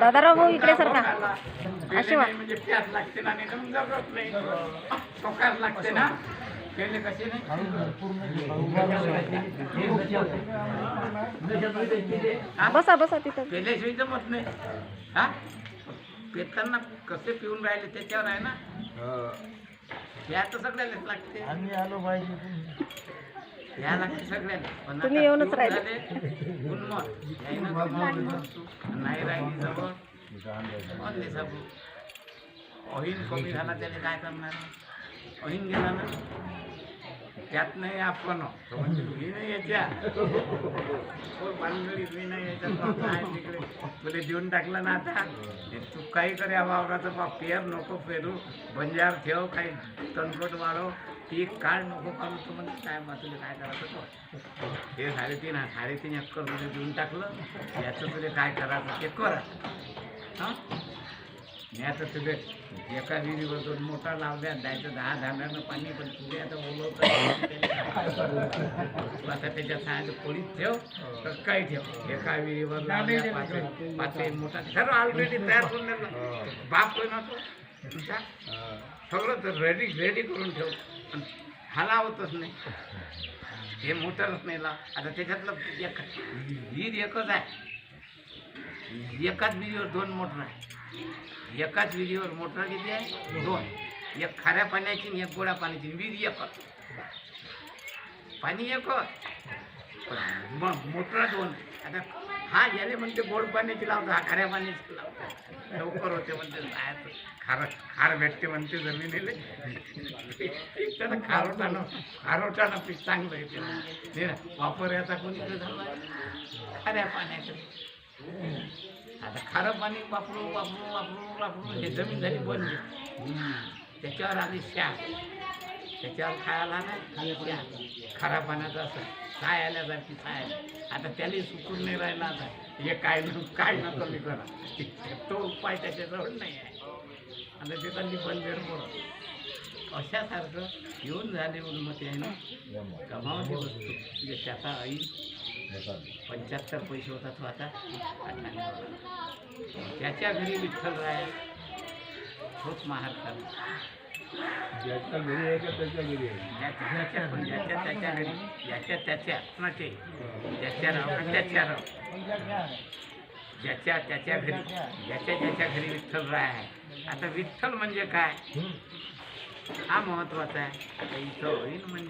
दादाराव भाऊ इकडे सरका अशी वा. म्हणजे प्यास लागते ना आणि जबरत नाही चोकाच लागते ना केले कसे नाही हा? बसा बसा तिथं. पेल्याशिवाय जमत नाही हा. पेताना कसे पिऊन राहिले त्याच्यावर आहे ना या तर सगळ्यालाच लागते आम्ही आलो पाहिजे. या लागते सगळ्याला. पण तुम्ही येऊनच राहिले. नाही राहिली जवळ. साबू अहिन कमी झाला त्याने काय करणार? अहिन गेला ना? त्यात नाही आपण. तो म्हणजे मी नाही याच्या. तो पानगडी मी नाही याच्यात. तो काय तिकडे. तुला देऊन टाकलं ना आता. हे तू काही कर या वावराचं बा पेर नको पेरू बंजार ठेव काही तणकट वाढव. पीक काढ नको काढू तू म्हणजे काय तुला काय करायचं तो? हे साडेतीन साडेतीन एकरमध्ये देऊन टाकलं. याचं तुला काय करायचं ते कर. हां? मी आता तुझे एका विहिरीवर दोन मोठा लावल्या द्यायचं दहा धाब्यानं पाणी पण तुझे आता बोलवत तू आता त्याच्या सायचं पोळीत ठेव तर काही ठेव. एका विहिरीवर लावल्या पाच पाच मोठा सर्व ऑलरेडी तयार करून दिलं. बाप कोण होतो सगळं तर रेडी रेडी करून ठेव. पण होतच नाही. हे मोटरच नाही ला आता त्याच्यातलं एक विहीर एकच आहे. एकाच विहिरीवर दोन मोटर आहे. एकाच विहिरीवर मोटर किती आहे? दोन. एक खाऱ्या पाण्याची आणि एक गोड्या पाण्याची. विहीर एकच. पाणी एकच. मग मोटर दोन. आता हा याले म्हणते गोड पाण्याची लावतो हा खाऱ्या पाण्याची लावतो. लवकर होते म्हणते जायचं खार खार भेटते म्हणते जमिनीले. पीक त्याला खारोटानं खारोटानं पीक चांगलं येते ते. वापर याचा कोणी झाला? खाऱ्या पाण्याचं आता खारं पाणी वापरू वापरू वापरू वापरू हे जमीन झाली बंद. त्याच्यावर आली श्या त्याच्यावर खायला नाही शा खराब पाण्याचं असं. काय आल्यासारखी साय आली. आता त्याला सुकून नाही राहिला आता. हे काय न काय ना कमी करा. तो उपाय त्याच्याजवळ नाही आहे. आता ते त्यांनी बंदेर पडत अशासारखं येऊन झाले उन्मती आहे ना. कमावली वस्तू. म्हणजे त्याचा आई पंच्याहत्तर पैसे होता तो आता त्याच्या घरी विठ्ठल राय तोच महार ज्याच्या घरी आहे का त्याच्या घरी आहे? ज्याच्या त्याच्या घरी ज्याच्या त्याच्या ना ते ज्याच्या राव ना त्याच्या राव ज्याच्या त्याच्या घरी ज्याच्या ज्याच्या घरी विठ्ठल राय आहे. आता विठ्ठल म्हणजे काय? हा महत्त्वाचा आहे. आता इथं होईल म्हणजे